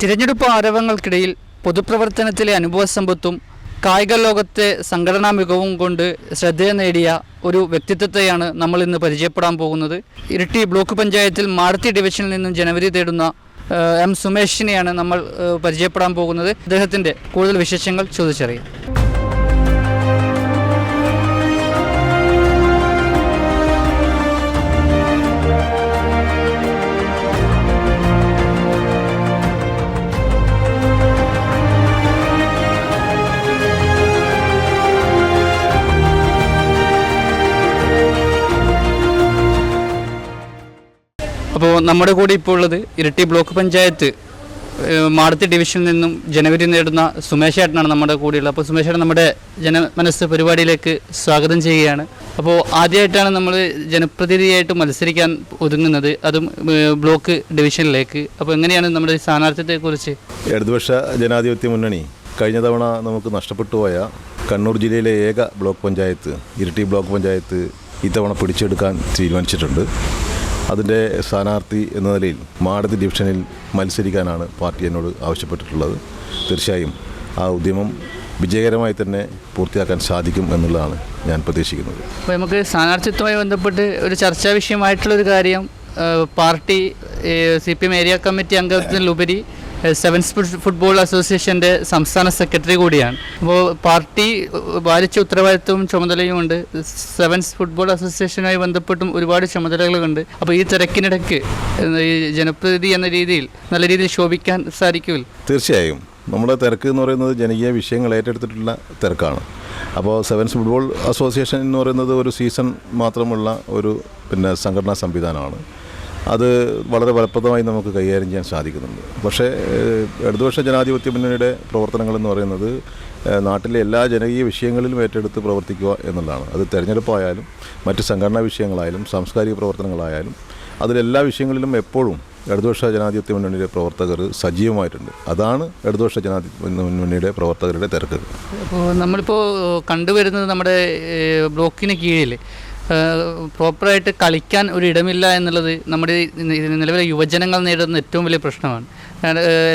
തിരഞ്ഞെടുപ്പ് ആരവങ്ങൾക്കിടയിൽ പൊതുപ്രവർത്തനത്തിലെ അനുഭവസമ്പത്തും കായിക ലോകത്തെ സംഘടനാ മികവും കൊണ്ട് ശ്രദ്ധ നേടിയ ഒരു വ്യക്തിത്വത്തെയാണ് നമ്മൾ ഇന്ന് പരിചയപ്പെടാൻ പോകുന്നത്. ഇരിട്ടി ബ്ലോക്ക് പഞ്ചായത്തിൽ മാടത്തി ഡിവിഷനിൽ നിന്നും ജനുവരി തേടുന്ന എം സുമേഷിനെയാണ് നമ്മൾ പരിചയപ്പെടാൻ പോകുന്നത്. അദ്ദേഹത്തിന്റെ കൂടുതൽ വിശേഷങ്ങൾ ചോദിച്ചറിയാം. നമ്മുടെ കൂടെ ഇപ്പോൾ ഉള്ളത് ഇരട്ടി ബ്ലോക്ക് പഞ്ചായത്ത് മാടത്തി ഡിവിഷനിൽ നിന്നും ജനുവരി നേടുന്ന സുമേഷ് ഏട്ടനാണ് നമ്മുടെ കൂടെയുള്ളത്. അപ്പോൾ സുമേഷ് ഏട്ടൻ നമ്മുടെ ജനമനസ്സ് പരിപാടിയിലേക്ക് സ്വാഗതം ചെയ്യുകയാണ്. അപ്പോൾ ആദ്യമായിട്ടാണ് നമ്മൾ ജനപ്രതിനിധിയായിട്ട് മത്സരിക്കാൻ ഒതുങ്ങുന്നത്. അതും ബ്ലോക്ക് ഡിവിഷനിലേക്ക്. അപ്പോൾ എങ്ങനെയാണ് നമ്മുടെ ഈ സ്ഥാനാർത്ഥിത്വത്തെക്കുറിച്ച് ഇടതുപക്ഷ ജനാധിപത്യ മുന്നണി കഴിഞ്ഞ തവണ നമുക്ക് നഷ്ടപ്പെട്ടു പോയ കണ്ണൂർ ജില്ലയിലെ ഏക ബ്ലോക്ക് പഞ്ചായത്ത് ഇരിട്ടി ബ്ലോക്ക് പഞ്ചായത്ത് ഇത്തവണ പിടിച്ചെടുക്കാൻ തീരുമാനിച്ചിട്ടുണ്ട്. അതിന്റെ സ്ഥാനാർത്ഥി എന്ന നിലയിൽ മാടത്തി ഡിവിഷനിൽ മത്സരിക്കാനാണ് പാർട്ടി എന്നോട് ആവശ്യപ്പെട്ടിട്ടുള്ളത്. തീർച്ചയായും ആ ഉദ്യമം വിജയകരമായി തന്നെ പൂർത്തിയാക്കാൻ സാധിക്കും എന്നുള്ളതാണ് ഞാൻ പ്രതീക്ഷിക്കുന്നത്. അപ്പോൾ നമുക്ക് സ്ഥാനാർത്ഥിത്വമായി ബന്ധപ്പെട്ട് ഒരു ചർച്ചാ വിഷയമായിട്ടുള്ളൊരു കാര്യം party C P M area committee അംഗത്തിനുപരി sevens football അസോസിയേഷന്റെ സംസ്ഥാന സെക്രട്ടറി കൂടിയാണ്. അപ്പോൾ പാർട്ടി വാരിച്ച ഉത്തരവാദിത്വവും ചുമതലയുമുണ്ട് സെവൻസ് ഫുട്ബോൾ അസോസിയേഷനുമായി ബന്ധപ്പെട്ടും ഒരുപാട് ചുമതലകളുണ്ട്. അപ്പോൾ ഈ തിരക്കിനിടയ്ക്ക് ഈ ജനപ്രതിനിധി എന്ന രീതിയിൽ നല്ല രീതിയിൽ ശോഭിക്കാൻ സാധിക്കുമല്ലോ തീർച്ചയായും. നമ്മുടെ തിരക്ക് എന്ന് പറയുന്നത് ജനകീയ വിഷയങ്ങൾ ഏറ്റെടുത്തിട്ടുള്ള തിരക്കാണ്. അപ്പോൾ സെവൻസ് ഫുട്ബോൾ അസോസിയേഷൻ എന്ന് പറയുന്നത് ഒരു സീസൺ മാത്രമുള്ള ഒരു പിന്നെ സംഘടനാ സംവിധാനമാണ്. അത് വളരെ ഫലപ്രദമായി നമുക്ക് കൈകാര്യം ചെയ്യാൻ സാധിക്കുന്നുണ്ട്. പക്ഷേ ഇടതുപക്ഷ ജനാധിപത്യ മുന്നണിയുടെ പ്രവർത്തനങ്ങൾ എന്ന് പറയുന്നത് നാട്ടിലെ എല്ലാ ജനകീയ വിഷയങ്ങളിലും ഏറ്റെടുത്ത് പ്രവർത്തിക്കുക എന്നുള്ളതാണ്. അത് തെരഞ്ഞെടുപ്പായാലും മറ്റ് സംഘടനാ വിഷയങ്ങളായാലും സാംസ്കാരിക പ്രവർത്തനങ്ങളായാലും അതിലെല്ലാ വിഷയങ്ങളിലും എപ്പോഴും ഇടതുപക്ഷ ജനാധിപത്യ മുന്നണിയുടെ പ്രവർത്തകർ സജീവമായിട്ടുണ്ട്. അതാണ് ഇടതുപക്ഷ ജനാധിപത്യ മുന്നണിയുടെ പ്രവർത്തകരുടെ തിരക്ക്. അപ്പോൾ നമ്മളിപ്പോൾ കണ്ടുവരുന്നത് നമ്മുടെ ബ്ലോക്കിന് കീഴിൽ പ്രോപ്പറായിട്ട് കളിക്കാൻ ഒരു ഇടമില്ല എന്നുള്ളത് നമ്മുടെ നിലവിലെ യുവജനങ്ങൾ നേരിടുന്ന ഏറ്റവും വലിയ പ്രശ്നമാണ്.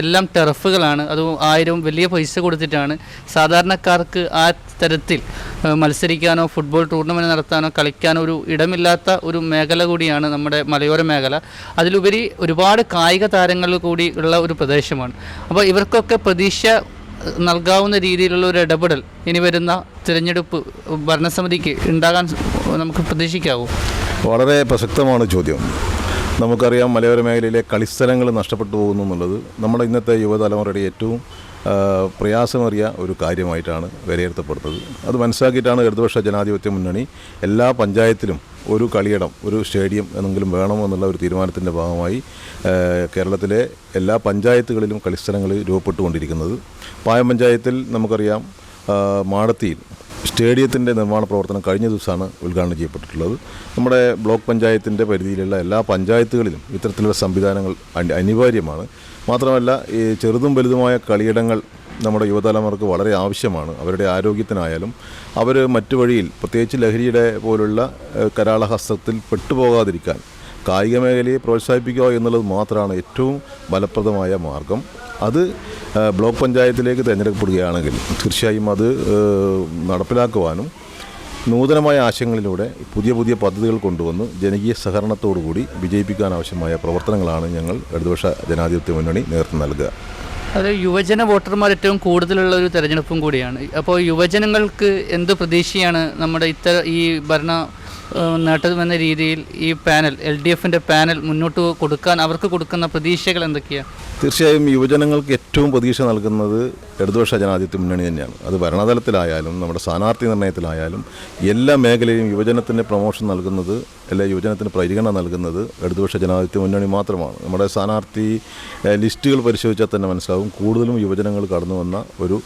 എല്ലാം ടെറഫുകളാണ്. അത് ആയിരവും വലിയ പൈസ കൊടുത്തിട്ടാണ് സാധാരണക്കാർക്ക് ആ തരത്തിൽ മത്സരിക്കാനോ ഫുട്ബോൾ ടൂർണമെന്റ് നടത്താനോ കളിക്കാനോ ഒരു ഇടമില്ലാത്ത ഒരു മേഖല കൂടിയാണ് നമ്മുടെ മലയോര മേഖല. അതിലുപരി ഒരുപാട് കായിക താരങ്ങൾ കൂടി ഉള്ള ഒരു പ്രദേശമാണ്. അപ്പോൾ ഇവർക്കൊക്കെ പ്രതീക്ഷ നൽകാവുന്ന രീതിയിലുള്ള ഒരു ഇടപെടൽ ഇനി വരുന്ന തിരഞ്ഞെടുപ്പ് ഭരണസമിതിക്ക് ഉണ്ടാകാൻ നമുക്ക് പ്രതീക്ഷിക്കാവൂ? വളരെ പ്രസക്തമാണ് ചോദ്യം. നമുക്കറിയാം മലയോര മേഖലയിലെ കളിസ്ഥലങ്ങൾ നഷ്ടപ്പെട്ടു പോകുന്നു എന്നുള്ളത് നമ്മുടെ ഇന്നത്തെ യുവതലമുറയുടെ ഏറ്റവും പ്രയാസമേറിയ ഒരു കാര്യമായിട്ടാണ് വിലയിരുത്തപ്പെടുന്നത്. അത് മനസ്സിലാക്കിയിട്ടാണ് ഇടതുപക്ഷ ജനാധിപത്യ മുന്നണി എല്ലാ പഞ്ചായത്തിലും ഒരു കളിയിടം ഒരു സ്റ്റേഡിയം എന്നെങ്കിലും വേണമെന്നുള്ള ഒരു തീരുമാനത്തിന്റെ ഭാഗമായി കേരളത്തിലെ എല്ലാ പഞ്ചായത്തുകളിലും കളിസ്ഥലങ്ങൾ രൂപപ്പെട്ടുകൊണ്ടിരിക്കുന്നത്. പായം പഞ്ചായത്തിൽ നമുക്കറിയാം മാടത്തിയിൽ സ്റ്റേഡിയത്തിന്റെ നിർമ്മാണ പ്രവർത്തനം കഴിഞ്ഞ ദിവസമാണ് ഉദ്ഘാടനം ചെയ്യപ്പെട്ടിട്ടുള്ളത്. നമ്മുടെ ബ്ലോക്ക് പഞ്ചായത്തിന്റെ പരിധിയിലുള്ള എല്ലാ പഞ്ചായത്തുകളിലും ഇത്തരത്തിലുള്ള സംവിധാനങ്ങൾ അനിവാര്യമാണ്. മാത്രമല്ല ഈ ചെറുതും വലുതുമായ കളിയിടങ്ങൾ നമ്മുടെ യുവതലമുറക്ക് വളരെ ആവശ്യമാണ്. അവരുടെ ആരോഗ്യത്തിനായാലും അവർ മറ്റു വഴിയിൽ പ്രത്യേകിച്ച് ലഹരിയുടെ പോലുള്ള കരാളഹസ്തത്തിൽ പെട്ടുപോകാതിരിക്കാൻ കായിക മേഖലയെ പ്രോത്സാഹിപ്പിക്കുക എന്നുള്ളത് മാത്രമാണ് ഏറ്റവും ഫലപ്രദമായ മാർഗം. അത് ബ്ലോക്ക് പഞ്ചായത്തിലേക്ക് തിരഞ്ഞെടുക്കപ്പെടുകയാണെങ്കിൽ തീർച്ചയായും അത് നടപ്പിലാക്കുവാനും നൂതനമായ ആശയങ്ങളിലൂടെ പുതിയ പുതിയ പദ്ധതികൾ കൊണ്ടുവന്ന് ജനകീയ സഹകരണത്തോടുകൂടി വിജയിപ്പിക്കാൻ ആവശ്യമായ പ്രവർത്തനങ്ങളാണ് ഞങ്ങൾ ഇടതുപക്ഷ ജനാധിപത്യ മുന്നണി നേതൃത്വം നൽകുക. അത് യുവജന വോട്ടർമാർ ഏറ്റവും കൂടുതലുള്ള ഒരു തെരഞ്ഞെടുപ്പും കൂടിയാണ്. അപ്പോൾ യുവജനങ്ങൾക്ക് എന്ത് പ്രതീക്ഷയാണ് നമ്മുടെ ഇത്തരം ഈ ഭരണ നേട്ടമെന്ന രീതിയിൽ ഈ പാനൽ എൽ ഡി എഫിന്റെ പാനൽ മുന്നോട്ട് കൊടുക്കാൻ അവർക്ക് കൊടുക്കുന്ന പ്രതീക്ഷകൾ എന്തൊക്കെയാണ് തീർച്ചയായും യുവജനങ്ങൾക്ക് ഏറ്റവും പ്രതീക്ഷ നൽകുന്നത് ഇടതുപക്ഷ ജനാധിപത്യ മുന്നണി തന്നെയാണ്. അത് ഭരണതലത്തിലായാലും നമ്മുടെ സ്ഥാനാർത്ഥി നിർണയത്തിലായാലും എല്ലാ മേഖലയിലും യുവജനത്തിന് പ്രൊമോഷൻ നൽകുന്നത് അല്ലെ യുവജനത്തിന് പരിഗണന നൽകുന്നത് ഇടതുപക്ഷ ജനാധിപത്യ മുന്നണി മാത്രമാണ്. നമ്മുടെ സ്ഥാനാർത്ഥി ലിസ്റ്റുകൾ പരിശോധിച്ചാൽ തന്നെ മനസ്സിലാവും കൂടുതലും യുവജനങ്ങൾ കടന്നു വന്ന ഒരു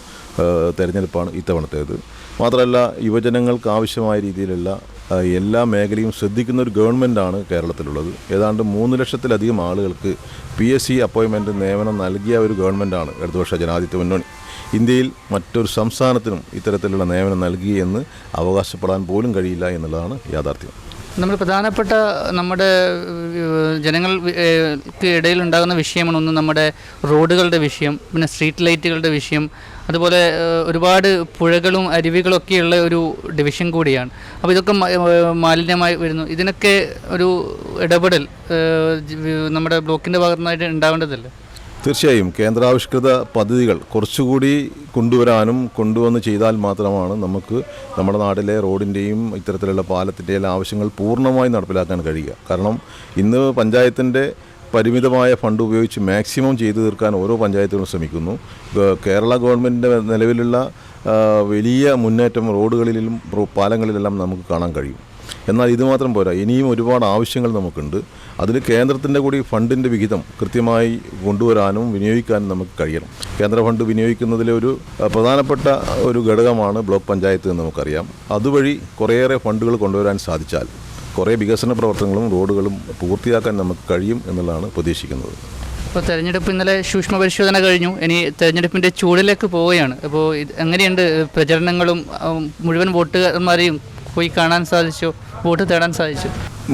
തെരഞ്ഞെടുപ്പാണ് ഇത്തവണത്തേത്. മാത്രമല്ല യുവജനങ്ങൾക്ക് ആവശ്യമായ രീതിയിലുള്ള എല്ലാ മേഖലയും ശ്രദ്ധിക്കുന്ന ഒരു ഗവൺമെന്റാണ് കേരളത്തിലുള്ളത്. ഏതാണ്ട് മൂന്ന് ലക്ഷത്തിലധികം ആളുകൾക്ക് പി എസ് സി അപ്പോയിൻമെന്റ് നിയമനം നൽകിയ ഒരു ഗവൺമെന്റാണ് ഇടതുപക്ഷ ജനാധിപത്യ മുന്നണി. ഇന്ത്യയിൽ മറ്റൊരു സംസ്ഥാനത്തിനും ഇത്തരത്തിലുള്ള നിയമനം നൽകി എന്ന് അവകാശപ്പെടാൻ പോലും കഴിയില്ല എന്നുള്ളതാണ് യാഥാർത്ഥ്യം. നമ്മൾ പ്രധാനപ്പെട്ട നമ്മുടെ ഏഹ്, ജനങ്ങൾ ഏഹ്, ക്ക് ഇടയിൽ ഉണ്ടാകുന്ന വിഷയമാണ് ഒന്ന് നമ്മുടെ റോഡുകളുടെ വിഷയം പിന്നെ സ്ട്രീറ്റ് ലൈറ്റുകളുടെ വിഷയം അതുപോലെ ഒരുപാട് പുഴകളും അരുവികളും ഒക്കെയുള്ള ഒരു ഡിവിഷൻ കൂടിയാണ്. അപ്പോൾ ഇതൊക്കെ മാലിന്യമായി വരുന്നു. ഇതിനൊക്കെ ഒരു ഇടപെടൽ നമ്മുടെ ബ്ലോക്കിന്റെ ഭാഗത്തുനിന്നായിട്ട് ഉണ്ടാവേണ്ടതല്ലേ തീർച്ചയായും കേന്ദ്രാവിഷ്കൃത പദ്ധതികൾ കുറച്ചുകൂടി കൊണ്ടുവരാനും കൊണ്ടുവന്ന് ചെയ്താൽ മാത്രമാണ് നമുക്ക് നമ്മുടെ നാട്ടിലെ റോഡിന്റെയും ഇത്തരത്തിലുള്ള പാലത്തിന്റെയും ആവശ്യങ്ങൾ പൂർണമായി നടപ്പിലാക്കാൻ കഴിയുക. കാരണം ഇന്ന് പഞ്ചായത്തിന്റെ പരിമിതമായ ഫണ്ട് ഉപയോഗിച്ച് മാക്സിമം ചെയ്തു തീർക്കാൻ ഓരോ പഞ്ചായത്തുകളും ശ്രമിക്കുന്നു. കേരള ഗവൺമെന്റിന്റെ നിലവിലുള്ള വലിയ മുന്നേറ്റം റോഡുകളിലും പാലങ്ങളിലെല്ലാം നമുക്ക് കാണാൻ കഴിയും. എന്നാൽ ഇത് മാത്രം പോരാ. ഇനിയും ഒരുപാട് ആവശ്യങ്ങൾ നമുക്കുണ്ട്. അതിന് കേന്ദ്രത്തിന്റെ കൂടി ഫണ്ടിന്റെ വിഹിതം കൃത്യമായി കൊണ്ടുവരാനും വിനിയോഗിക്കാനും നമുക്ക് കഴിയണം. കേന്ദ്ര ഫണ്ട് വിനിയോഗിക്കുന്നതിലെ ഒരു പ്രധാനപ്പെട്ട ഒരു ഘടകമാണ് ബ്ലോക്ക് പഞ്ചായത്ത് എന്ന് നമുക്കറിയാം. അതുവഴി കുറേയേറെ ഫണ്ടുകൾ കൊണ്ടുവരാൻ സാധിച്ചാൽ കുറേ വികസന പ്രവർത്തനങ്ങളും റോഡുകളും പൂർത്തിയാക്കാൻ നമുക്ക് കഴിയും എന്നുള്ളതാണ് പ്രതീക്ഷിക്കുന്നത്. ഇപ്പോൾ തെരഞ്ഞെടുപ്പ് ഇന്നലെ സൂക്ഷ്മ പരിശോധന കഴിഞ്ഞു. ഇനി തെരഞ്ഞെടുപ്പിന്റെ ചൂടിലേക്ക് പോവുകയാണ്. അപ്പോൾ എങ്ങനെയുണ്ട് പ്രചരണങ്ങളും മുഴുവൻ വോട്ടുകാരന്മാരെയും പോയി കാണാൻ സാധിച്ചു വോട്ട് തേടാൻ സാധിച്ചു.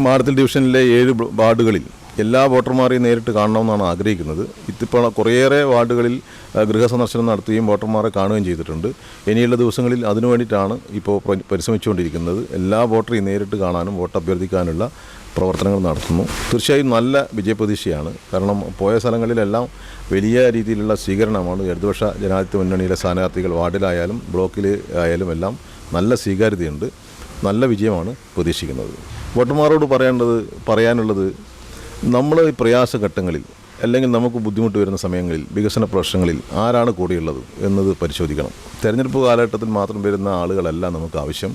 മാടത്തിൽ ഡിവിഷനിലെ ഏഴ് വാർഡുകളിൽ എല്ലാ വോട്ടർമാരെയും നേരിട്ട് കാണണമെന്നാണ് ആഗ്രഹിക്കുന്നത്. ഇതിപ്പോൾ കുറേയേറെ വാർഡുകളിൽ ഗൃഹസന്ദർശനം നടത്തുകയും വോട്ടർമാരെ കാണുകയും ചെയ്തിട്ടുണ്ട്. ഇനിയുള്ള ദിവസങ്ങളിൽ അതിനു വേണ്ടിയിട്ടാണ് ഇപ്പോൾ പരിശ്രമിച്ചുകൊണ്ടിരിക്കുന്നത്. എല്ലാ വോട്ടറെയും നേരിട്ട് കാണാനും വോട്ട് അഭ്യർത്ഥിക്കാനുള്ള പ്രവർത്തനങ്ങൾ നടത്തുന്നു. തീർച്ചയായും നല്ല വിജയപ്രതീക്ഷയാണ്. കാരണം പോയ സ്ഥലങ്ങളിലെല്ലാം വലിയ രീതിയിലുള്ള സ്വീകരണമാണ്. ഇടതുപക്ഷ ജനാധിപത്യ മുന്നണിയിലെ സ്ഥാനാർത്ഥികൾ വാർഡിലായാലും ബ്ലോക്കിൽ ആയാലും എല്ലാം നല്ല സ്വീകാര്യതയുണ്ട്. നല്ല വിജയമാണ് പ്രതീക്ഷിക്കുന്നത്. വോട്ടർമാരോട് പറയേണ്ടത് പറയാനുള്ളത് നമ്മൾ ഈ പ്രയാസഘട്ടങ്ങളിൽ അല്ലെങ്കിൽ നമുക്ക് ബുദ്ധിമുട്ട് വരുന്ന സമയങ്ങളിൽ വികസന പ്രശ്നങ്ങളിൽ ആരാണ് കൂടെയുള്ളത് എന്നത് പരിശോധിക്കണം. തെരഞ്ഞെടുപ്പ് കാലഘട്ടത്തിൽ മാത്രം വരുന്ന ആളുകളല്ല നമുക്ക് ആവശ്യം.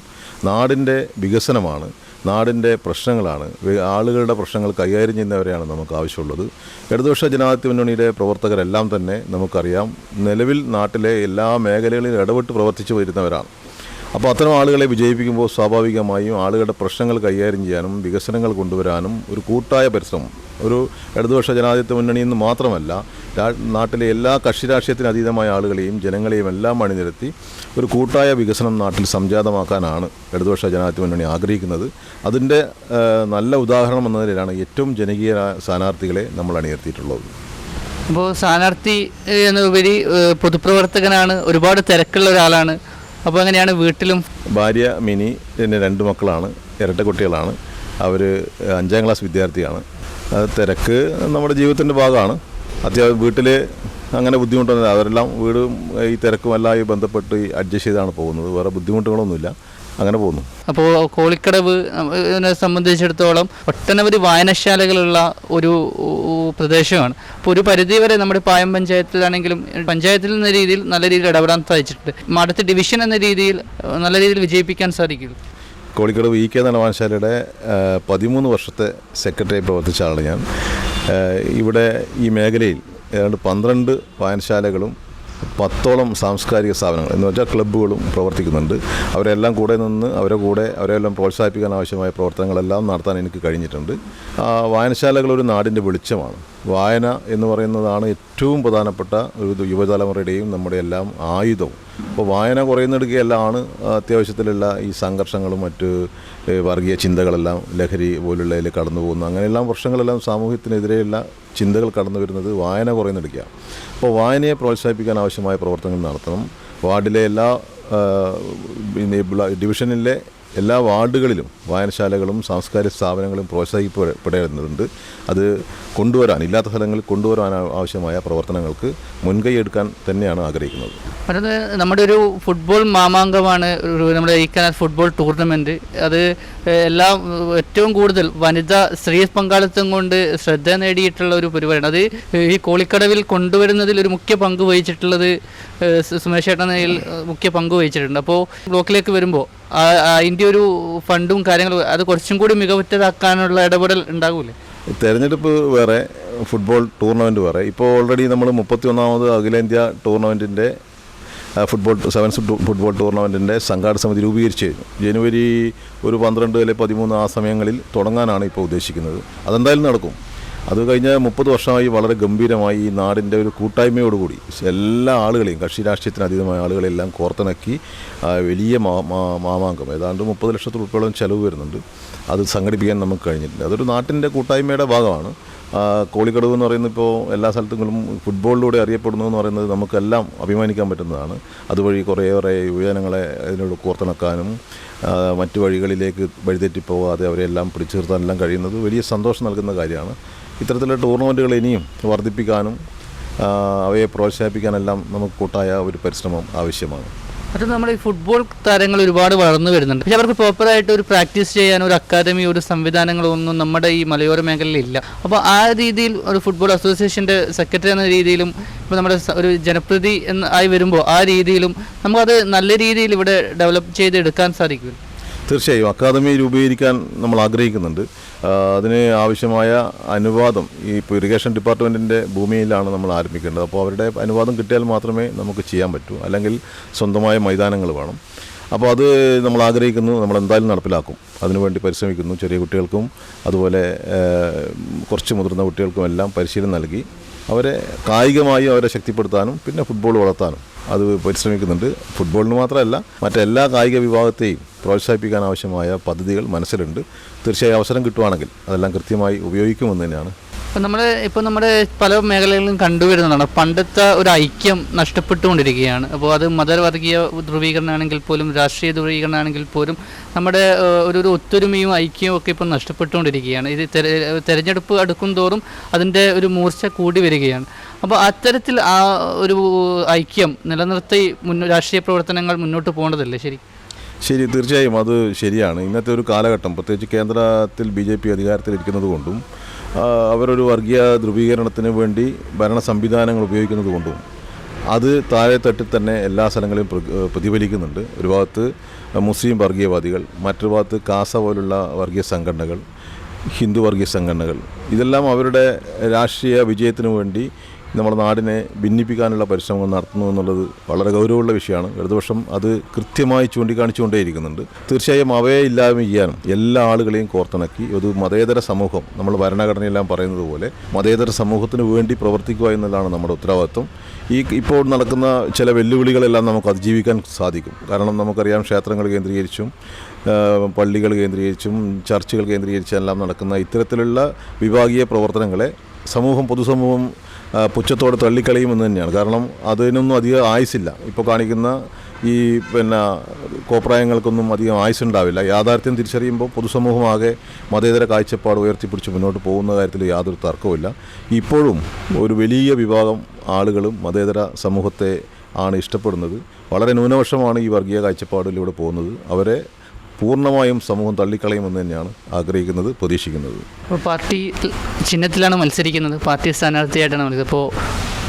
നാടിന്റെ വികസനമാണ് നാടിന്റെ പ്രശ്നങ്ങളാണ് ആളുകളുടെ പ്രശ്നങ്ങൾ കൈകാര്യം ചെയ്യുന്നവരെയാണ് നമുക്ക് ആവശ്യമുള്ളത്. ഇടതുപക്ഷ ജനാധിപത്യ മുന്നണിയുടെ പ്രവർത്തകരെല്ലാം തന്നെ നമുക്കറിയാം നിലവിൽ നാട്ടിലെ എല്ലാ മേഖലകളിലും ഇടപെട്ട് പ്രവർത്തിച്ചു വരുന്നവരാണ്. അപ്പോൾ അത്തരം ആളുകളെ വിജയിപ്പിക്കുമ്പോൾ സ്വാഭാവികമായും ആളുകളുടെ പ്രശ്നങ്ങൾ കൈകാര്യം ചെയ്യാനും വികസനങ്ങൾ കൊണ്ടുവരാനും ഒരു കൂട്ടായ പരിശ്രമം ഒരു ഇടതുപക്ഷ ജനാധിപത്യ മുന്നണി എന്ന് മാത്രമല്ല നാട്ടിലെ എല്ലാ കക്ഷി രാഷ്ട്രീയത്തിന് അതീതമായ ആളുകളെയും ജനങ്ങളെയും എല്ലാം അണിനിരത്തി ഒരു കൂട്ടായ വികസനം നാട്ടിൽ സംജാതമാക്കാനാണ് ഇടതുപക്ഷ ജനാധിപത്യ മുന്നണി ആഗ്രഹിക്കുന്നത്. അതിന്റെ നല്ല ഉദാഹരണം എന്ന നിലയിലാണ് ഏറ്റവും ജനകീയ സ്ഥാനാർത്ഥികളെ നമ്മൾ അണിനിരത്തിയിട്ടുള്ളത്. അപ്പോൾ സ്ഥാനാർത്ഥി എന്നുപരി പൊതുപ്രവർത്തകനാണ് ഒരുപാട് തിരക്കുള്ള ഒരാളാണ്. അപ്പോൾ എങ്ങനെയാണ് വീട്ടിലും? ഭാര്യ മിനി പിന്നെ രണ്ട് മക്കളാണ്. ഇരട്ട കുട്ടികളാണ്. അവർ അഞ്ചാം ക്ലാസ് വിദ്യാർത്ഥിയാണ്. തിരക്ക് നമ്മുടെ ജീവിതത്തിന്റെ ഭാഗമാണ്. അത്യാവശ്യം വീട്ടിൽ അങ്ങനെ ബുദ്ധിമുട്ടൊന്നുമില്ല. അവരെല്ലാം വീടും ഈ തിരക്കും എല്ലാം ഈ ബന്ധപ്പെട്ട് അഡ്ജസ്റ്റ് ചെയ്താണ് പോകുന്നത്. വേറെ ബുദ്ധിമുട്ടുകളൊന്നുമില്ല. അങ്ങനെ പോകുന്നു. അപ്പോൾ കോളിക്കടവ് സംബന്ധിച്ചിടത്തോളം ഒട്ടനവധി വായനശാലകളുള്ള ഒരു പ്രദേശമാണ്. അപ്പോൾ ഒരു പരിധിവരെ നമ്മുടെ പായം പഞ്ചായത്തിലാണെങ്കിലും പഞ്ചായത്തിൽ എന്ന രീതിയിൽ നല്ല രീതിയിൽ ഇടപെടാൻ സാധിച്ചിട്ടുണ്ട്. മഠത്തെ ഡിവിഷൻ എന്ന രീതിയിൽ നല്ല രീതിയിൽ വിജയിപ്പിക്കാൻ സാധിക്കും കോഴിക്കോട് വി കെ നടവാൻശാലയുടെ പതിമൂന്ന് വർഷത്തെ സെക്രട്ടറി പ്രവർത്തിച്ച ആളാണ് ഞാൻ. ഇവിടെ ഈ മേഖലയിൽ ഏതാണ്ട് പന്ത്രണ്ട് വായനശാലകളും പത്തോളം സാംസ്കാരിക സ്ഥാപനങ്ങൾ എന്ന് വെച്ചാൽ ക്ലബ്ബുകളും പ്രവർത്തിക്കുന്നുണ്ട്. അവരെല്ലാം കൂടെ നിന്ന് അവരെ കൂടെ അവരെല്ലാം പ്രോത്സാഹിപ്പിക്കാൻ ആവശ്യമായ പ്രവർത്തനങ്ങളെല്ലാം നടത്താൻ എനിക്ക് കഴിഞ്ഞിട്ടുണ്ട്. വായനശാലകൾ ഒരു നാടിന്റെ വെളിച്ചമാണ്. വായന എന്ന് പറയുന്നതാണ് ഏറ്റവും പ്രധാനപ്പെട്ട ഒരു യുവതലമുറയുടെയും നമ്മുടെ എല്ലാം ആയുധവും. അപ്പോൾ വായന കുറയുന്നിടയ്ക്കെല്ലാമാണ് അത്യാവശ്യത്തിലുള്ള ഈ സംഘർഷങ്ങളും മറ്റ് വർഗീയ ചിന്തകളെല്ലാം ലഹരി പോലുള്ളതിൽ കടന്നു പോകുന്നു. അങ്ങനെയെല്ലാം വർഷങ്ങളെല്ലാം സാമൂഹ്യത്തിനെതിരെയുള്ള ചിന്തകൾ കടന്നു വരുന്നത് വായന കുറയുന്നിടയ്ക്കാണ് അപ്പോൾ വായനയെ പ്രോത്സാഹിപ്പിക്കാൻ ആവശ്യമായ പ്രവർത്തനങ്ങൾ നടത്തണം. വാർഡിലെ എല്ലാ ഡിവിഷനിലെ എല്ലാ വാർഡുകളിലും വായനശാലകളും സാംസ്കാരിക സ്ഥാപനങ്ങളും പ്രോത്സാഹിപ്പിക്കപ്പെടേണ്ടതുണ്ട്. അത് കൊണ്ടുവരാൻ ഇല്ലാത്ത സ്ഥലങ്ങളിൽ കൊണ്ടുവരാൻ ആവശ്യമായ പ്രവർത്തനങ്ങൾക്ക് മുൻകൈ എടുക്കാൻ തന്നെയാണ് ആഗ്രഹിക്കുന്നത്. മറ്റൊന്ന് നമ്മുടെ ഒരു ഫുട്ബോൾ മാമാങ്കമാണ് നമ്മുടെ ഈ കനാൽ ഫുട്ബോൾ ടൂർണമെന്റ്. അത് എല്ലാം ഏറ്റവും കൂടുതൽ വനിതാ സ്ത്രീ പങ്കാളിത്തം കൊണ്ട് ശ്രദ്ധ നേടിയിട്ടുള്ള ഒരു പരിപാടിയാണ്. അത് ഈ കോളിക്കടവിൽ കൊണ്ടുവരുന്നതിൽ ഒരു മുഖ്യ പങ്ക് വഹിച്ചിട്ടുള്ളത് സുമേഷ് ചേട്ടൻ മുഖ്യ പങ്ക് വഹിച്ചിട്ടുണ്ട്. അപ്പോൾ ബ്ലോക്കിലേക്ക് വരുമ്പോൾ അതിന്റെ ഒരു ഫണ്ടും കാര്യങ്ങളും അത് കുറച്ചും കൂടി മികവുറ്റതാക്കാനുള്ള ഇടപെടൽ ഉണ്ടാകൂലേ തെരഞ്ഞെടുപ്പ് വേറെ ഫുട്ബോൾ ടൂർണമെന്റ് വേറെ. ഇപ്പോൾ ഓൾറെഡി നമ്മൾ മുപ്പത്തി ഒന്നാമത് അഖിലേന്ത്യാ ടൂർണമെന്റിന്റെ ഫുട്ബോൾ സെവൻസ് ഫുട്ബോൾ ടൂർണമെന്റിന്റെ സംഘാടക സമിതി രൂപീകരിച്ച് ജനുവരി ഒരു പന്ത്രണ്ട് അല്ലെങ്കിൽ പതിമൂന്ന് ആ സമയങ്ങളിൽ തുടങ്ങാനാണ് ഇപ്പോൾ ഉദ്ദേശിക്കുന്നത്. അതെന്തായാലും നടക്കും. അത് കഴിഞ്ഞ മുപ്പത് വർഷമായി വളരെ ഗംഭീരമായി ഈ നാടിന്റെ ഒരു കൂട്ടായ്മയോടുകൂടി എല്ലാ ആളുകളെയും കക്ഷി രാഷ്ട്രീയത്തിന് അതീതമായ ആളുകളെല്ലാം കോർത്തിണക്കി വലിയ മാമാങ്കം ഏതാണ്ട് മുപ്പത് ലക്ഷത്തിൽ ഉൾപ്പെടെ ചിലവ് വരുന്നുണ്ട്. അത് സംഘടിപ്പിക്കാൻ നമുക്ക് കഴിഞ്ഞിട്ടുണ്ട് അതൊരു നാട്ടിന്റെ കൂട്ടായ്മയുടെ ഭാഗമാണ്. കോളിക്കടവ് എന്ന് പറയുന്നത് ഇപ്പോൾ എല്ലാ സ്ഥലത്തുകളും ഫുട്ബോളിലൂടെ അറിയപ്പെടുന്നു എന്ന് പറയുന്നത് നമുക്കെല്ലാം അഭിമാനിക്കാൻ പറ്റുന്നതാണ്. അതുവഴി കുറേയേറെ യുവജനങ്ങളെ അതിനോട് കോർത്തിണക്കാനും മറ്റു വഴികളിലേക്ക് വഴിതെറ്റിപ്പോകാതെ അവരെല്ലാം പിടിച്ചു നിർത്താനെല്ലാം കഴിയുന്നത് വലിയ സന്തോഷം നൽകുന്ന കാര്യമാണ്. ഇത്തരത്തിലുള്ള ടൂർണമെന്റുകൾ ഇനിയും വർദ്ധിപ്പിക്കാനും അവയെ പ്രോത്സാഹിപ്പിക്കാനെല്ലാം നമുക്ക് കൂട്ടായ ഒരു പരിശ്രമം ആവശ്യമാണ്. അത് നമ്മുടെ ഈ ഫുട്ബോൾ താരങ്ങൾ ഒരുപാട് വളർന്നു വരുന്നുണ്ട്. പക്ഷെ അവർക്ക് പ്രോപ്പറായിട്ട് ഒരു പ്രാക്ടീസ് ചെയ്യാൻ ഒരു അക്കാദമി ഒരു സംവിധാനങ്ങളോ ഒന്നും നമ്മുടെ ഈ മലയോര മേഖലയിൽ ഇല്ല. അപ്പോൾ ആ രീതിയിൽ ഒരു ഫുട്ബോൾ അസോസിയേഷന്റെ സെക്രട്ടറി എന്ന രീതിയിലും ഇപ്പോൾ നമ്മുടെ ഒരു ജനപ്രതി എന്ന് ആയി വരുമ്പോൾ ആ രീതിയിലും നമുക്കത് നല്ല രീതിയിൽ ഇവിടെ ഡെവലപ്പ് ചെയ്തെടുക്കാൻ സാധിക്കും തീർച്ചയായും. അക്കാദമി രൂപീകരിക്കാൻ നമ്മൾ ആഗ്രഹിക്കുന്നുണ്ട്. അതിന് ആവശ്യമായ അനുവാദം ഈ ഇപ്പോൾ ഇറിഗേഷൻ ഡിപ്പാർട്ട്മെന്റിന്റെ ഭൂമിയിലാണ് നമ്മൾ ആരംഭിക്കേണ്ടത്. അപ്പോൾ അവരുടെ അനുവാദം കിട്ടിയാൽ മാത്രമേ നമുക്ക് ചെയ്യാൻ പറ്റൂ. അല്ലെങ്കിൽ സ്വന്തമായ മൈതാനങ്ങൾ വേണം. അപ്പോൾ അത് നമ്മൾ ആഗ്രഹിക്കുന്നു. നമ്മൾ എന്തായാലും നടപ്പിലാക്കും. അതിനുവേണ്ടി പരിശ്രമിക്കുന്നു. ചെറിയ കുട്ടികൾക്കും അതുപോലെ കുറച്ച് മുതിർന്ന കുട്ടികൾക്കും എല്ലാം പരിശീലനം നൽകി. അവരെ കായികമായി അവരെ ശക്തിപ്പെടുത്താനും പിന്നെ ഫുട്ബോൾ വളർത്താനും അത് പരിശ്രമിക്കുന്നുണ്ട്. ഫുട്ബോളിന് മാത്രമല്ല മറ്റെല്ലാ കായിക വിഭാഗത്തെയും പ്രോത്സാഹിപ്പിക്കാൻ ആവശ്യമായ പദ്ധതികൾ മനസ്സിലുണ്ട്. തീർച്ചയായും അവസരം കിട്ടുവാണെങ്കിൽ അതെല്ലാം കൃത്യമായി ഉപയോഗിക്കുമെന്ന് തന്നെയാണ് ഇപ്പം നമ്മൾ ഇപ്പോൾ നമ്മുടെ പല മേഖലകളിലും കണ്ടുവരുന്നതാണ് പണ്ടത്തെ ഒരു ഐക്യം നഷ്ടപ്പെട്ടുകൊണ്ടിരിക്കുകയാണ്. അപ്പോൾ അത് മതവർഗീയ ധ്രുവീകരണമാണെങ്കിൽ പോലും രാഷ്ട്രീയ ധ്രുവീകരണമാണെങ്കിൽ പോലും നമ്മുടെ ഒരു ഒരു ഒത്തൊരുമയും ഐക്യവും ഒക്കെ ഇപ്പം നഷ്ടപ്പെട്ടുകൊണ്ടിരിക്കുകയാണ്. ഇത് തെര തെരഞ്ഞെടുപ്പ് അടുക്കും തോറും അതിന്റെ ഒരു മൂർച്ച കൂടി വരികയാണ്. അപ്പോൾ അത്തരത്തിൽ ആ ഒരു ഐക്യം നിലനിർത്തി മുന്നോ രാഷ്ട്രീയ പ്രവർത്തനങ്ങൾ മുന്നോട്ട് പോകേണ്ടതല്ലേ? ശരി. ശരി തീർച്ചയായും അത് ശരിയാണ്. ഇന്നത്തെ ഒരു കാലഘട്ടം പ്രത്യേകിച്ച് കേന്ദ്രത്തിൽ ബി ജെ പി അധികാരത്തിലിരിക്കുന്നത് കൊണ്ടും അവരൊരു വർഗീയ ധ്രുവീകരണത്തിന് വേണ്ടി ഭരണ സംവിധാനങ്ങൾ ഉപയോഗിക്കുന്നത് കൊണ്ടും അത് താഴെ തട്ടിൽ തന്നെ എല്ലാ സ്ഥലങ്ങളിലും പ്രതിഫലിക്കുന്നുണ്ട്. ഒരു ഭാഗത്ത് മുസ്ലിം വർഗീയവാദികൾ മറ്റൊരു ഭാഗത്ത് കാസ പോലുള്ള വർഗീയ സംഘടനകൾ ഹിന്ദു വർഗീയ സംഘടനകൾ. ഇതെല്ലാം അവരുടെ രാഷ്ട്രീയ വിജയത്തിനു വേണ്ടി നമ്മുടെ നാടിനെ ഭിന്നിപ്പിക്കാനുള്ള പരിശ്രമങ്ങൾ നടത്തുന്നു എന്നുള്ളത് വളരെ ഗൗരവമുള്ള വിഷയമാണ്. ഇടതുപക്ഷം അത് കൃത്യമായി ചൂണ്ടിക്കാണിച്ചുകൊണ്ടേയിരിക്കുന്നുണ്ട്. തീർച്ചയായും അവയെ ഇല്ലായ്മ ചെയ്യാനും എല്ലാ ആളുകളെയും കോർത്തിണക്കി ഒരു മതേതര സമൂഹം നമ്മൾ ഭരണഘടനയെല്ലാം പറയുന്നത് പോലെ മതേതര സമൂഹത്തിന് വേണ്ടി പ്രവർത്തിക്കുക എന്നുള്ളതാണ് നമ്മുടെ ഉത്തരവാദിത്വം. ഈ ഇപ്പോൾ നടക്കുന്ന ചില വെല്ലുവിളികളെല്ലാം നമുക്ക് അതിജീവിക്കാൻ സാധിക്കും. കാരണം നമുക്കറിയാം ക്ഷേത്രങ്ങൾ കേന്ദ്രീകരിച്ചും പള്ളികൾ കേന്ദ്രീകരിച്ചും ചർച്ചുകൾ കേന്ദ്രീകരിച്ചും എല്ലാം നടക്കുന്ന ഇത്തരത്തിലുള്ള വിഭാഗീയ പ്രവർത്തനങ്ങളെ സമൂഹം പൊതുസമൂഹം പുച്ഛത്തോടെ തള്ളിക്കളയുമെന്ന് തന്നെയാണ്. കാരണം അതിനൊന്നും അധികം ആയുസില്ല. ഇപ്പോൾ കാണിക്കുന്ന ഈ പിന്നെ കോപ്രായങ്ങൾക്കൊന്നും അധികം ആയുസുണ്ടാവില്ല. യാഥാർത്ഥ്യം തിരിച്ചറിയുമ്പോൾ പൊതുസമൂഹമാകെ മതേതര കാഴ്ചപ്പാട് ഉയർത്തിപ്പിടിച്ച് മുന്നോട്ട് പോകുന്ന കാര്യത്തിൽ യാതൊരു തർക്കവുമില്ല. ഇപ്പോഴും ഒരു വലിയ വിഭാഗം ആളുകളും മതേതര സമൂഹത്തെ ആണ് ഇഷ്ടപ്പെടുന്നത്. വളരെ ന്യൂനപക്ഷമാണ് ഈ വർഗീയ കാഴ്ചപ്പാടിലൂടെ പോകുന്നത്. അവരെ പൂർണമായും സമൂഹം തള്ളിക്കളയുമെന്ന് തന്നെയാണ് ആഗ്രഹിക്കുന്നത് പ്രതീക്ഷിക്കുന്നത്. പാർട്ടി ചിഹ്നത്തിലാണ് മത്സരിക്കുന്നത്. പാർട്ടി സ്ഥാനാർത്ഥിയായിട്ടാണ് മത്സരിക്കുന്നത്. അപ്പോൾ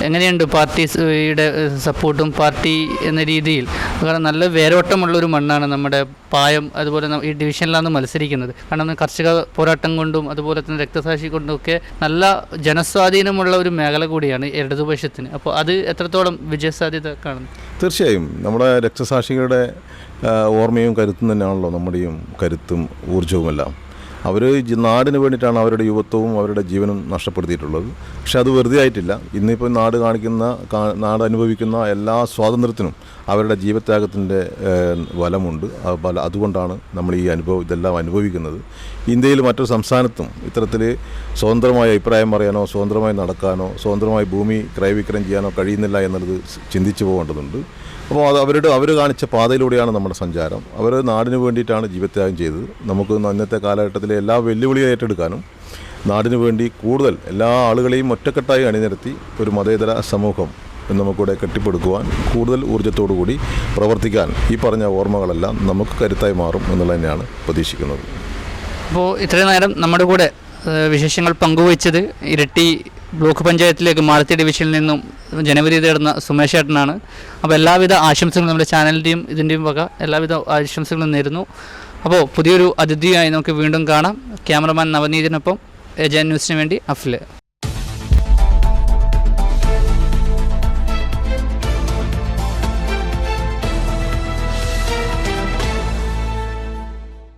എങ്ങനെയുണ്ട് പാർട്ടിയുടെ സപ്പോർട്ടും പാർട്ടി എന്ന രീതിയിൽ? കാരണം നല്ല വേരോട്ടമുള്ളൊരു മണ്ണാണ് നമ്മുടെ പായം അതുപോലെ ഈ ഡിവിഷനിലാണ് മത്സരിക്കുന്നത്. കാരണം കർഷക പോരാട്ടം കൊണ്ടും അതുപോലെ തന്നെ രക്തസാക്ഷി കൊണ്ടും ഒക്കെ നല്ല ജനസ്വാധീനമുള്ള ഒരു മേഖല കൂടിയാണ് ഇടതുപക്ഷത്തിന്. അപ്പോൾ അത് എത്രത്തോളം വിജയസാധ്യത കാണുന്നു? തീർച്ചയായും. നമ്മുടെ രക്തസാക്ഷികളുടെ ഓർമ്മയും കരുത്തും തന്നെയാണല്ലോ നമ്മുടെയും കരുത്തും ഊർജവുമെല്ലാം അവർ നാടിന് വേണ്ടിയിട്ടാണ് അവരുടെ യുവത്വവും അവരുടെ ജീവനും നഷ്ടപ്പെടുത്തിയിട്ടുള്ളത്. പക്ഷെ അത് വെറുതെ ആയിട്ടില്ല. ഇന്നിപ്പോൾ നാട് കാണിക്കുന്ന നാട് അനുഭവിക്കുന്ന എല്ലാ സ്വാതന്ത്ര്യത്തിനും അവരുടെ ജീവത്യാഗത്തിന്റെ ബലമുണ്ട് ബല അതുകൊണ്ടാണ് നമ്മൾ ഈ അനുഭവം ഇതെല്ലാം അനുഭവിക്കുന്നത്. ഇന്ത്യയിൽ മറ്റൊരു സംസ്ഥാനത്തും ഇത്തരത്തിൽ സ്വതന്ത്രമായ അഭിപ്രായം പറയാനോ സ്വതന്ത്രമായി നടക്കാനോ സ്വതന്ത്രമായി ഭൂമി ക്രയവിക്രയം ചെയ്യാനോ കഴിയുന്നില്ല എന്നുള്ളത് ചിന്തിച്ചു പോകേണ്ടതുണ്ട്. അപ്പോൾ അത് അവരുടെ അവർ കാണിച്ച പാതയിലൂടെയാണ് നമ്മുടെ സഞ്ചാരം. അവർ നാടിന് വേണ്ടിയിട്ടാണ് ജീവത്യാഗം ചെയ്തത്. നമുക്ക് ഇന്നത്തെ കാലഘട്ടത്തിലെ എല്ലാ വെല്ലുവിളിയും ഏറ്റെടുക്കാനും നാടിന് വേണ്ടി കൂടുതൽ എല്ലാ ആളുകളെയും ഒറ്റക്കെട്ടായി അണിനിരത്തി ഒരു മതേതര സമൂഹം നമുക്കിവിടെ കെട്ടിപ്പടുക്കുവാൻ കൂടുതൽ ഊർജത്തോടു കൂടി പ്രവർത്തിക്കാൻ ഈ പറഞ്ഞ ഓർമ്മകളെല്ലാം നമുക്ക് കരുത്തായി മാറും എന്നുള്ളത് തന്നെയാണ് പ്രതീക്ഷിക്കുന്നത്. അപ്പോൾ ഇത്രയും നേരം നമ്മുടെ കൂടെ വിശേഷങ്ങൾ പങ്കുവച്ചത് ഇരട്ടി ബ്ലോക്ക് പഞ്ചായത്തിലേക്ക് മാർത്തി ഡിവിഷനിൽ നിന്നും ജനുവരി തേടുന്ന സുമേഷ് ഏട്ടനാണ്. അപ്പോൾ എല്ലാവിധ ആശംസകളും നമ്മുടെ ചാനലിന്റെയും ഇതിന്റെയും വക എല്ലാവിധ ആശംസകളും നേരുന്നു. അപ്പോൾ പുതിയൊരു അതിഥിയായി നമുക്ക് വീണ്ടും കാണാം. ക്യാമറമാൻ നവനീതിനൊപ്പം ഏജൻ ന്യൂസിന് വേണ്ടി അഫ്ലെ.